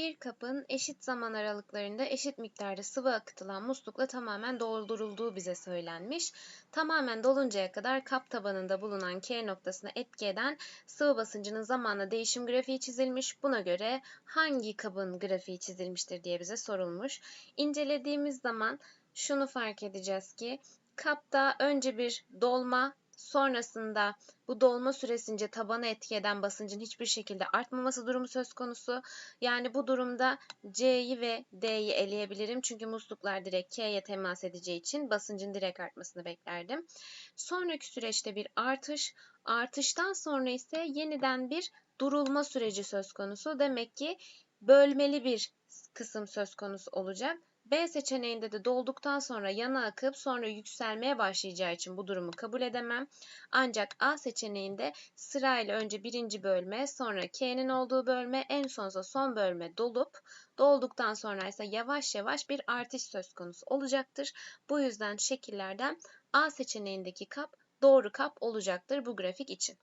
Bir kapın eşit zaman aralıklarında eşit miktarda sıvı akıtılan muslukla tamamen doldurulduğu bize söylenmiş. Tamamen doluncaya kadar kap tabanında bulunan K noktasına etki eden sıvı basıncının zamanla değişim grafiği çizilmiş. Buna göre hangi kabın grafiği çizilmiştir diye bize sorulmuş. İncelediğimiz zaman şunu fark edeceğiz ki kapta önce bir dolma Sonrasında bu dolma süresince tabana etki eden basıncın hiçbir şekilde artmaması durumu söz konusu. Yani bu durumda C'yi ve D'yi eleyebilirim. Çünkü musluklar direkt K'ye temas edeceği için basıncın direkt artmasını beklerdim. Sonraki süreçte bir artış, artıştan sonra ise yeniden bir durulma süreci söz konusu. Demek ki bölmeli bir kısım söz konusu olacak. B seçeneğinde de dolduktan sonra yana akıp sonra yükselmeye başlayacağı için bu durumu kabul edemem. Ancak A seçeneğinde sırayla önce birinci bölme, sonra K'nin olduğu bölme, en sonsa son bölme dolup dolduktan sonra ise yavaş yavaş bir artış söz konusu olacaktır. Bu yüzden şekillerden A seçeneğindeki kap doğru kap olacaktır bu grafik için.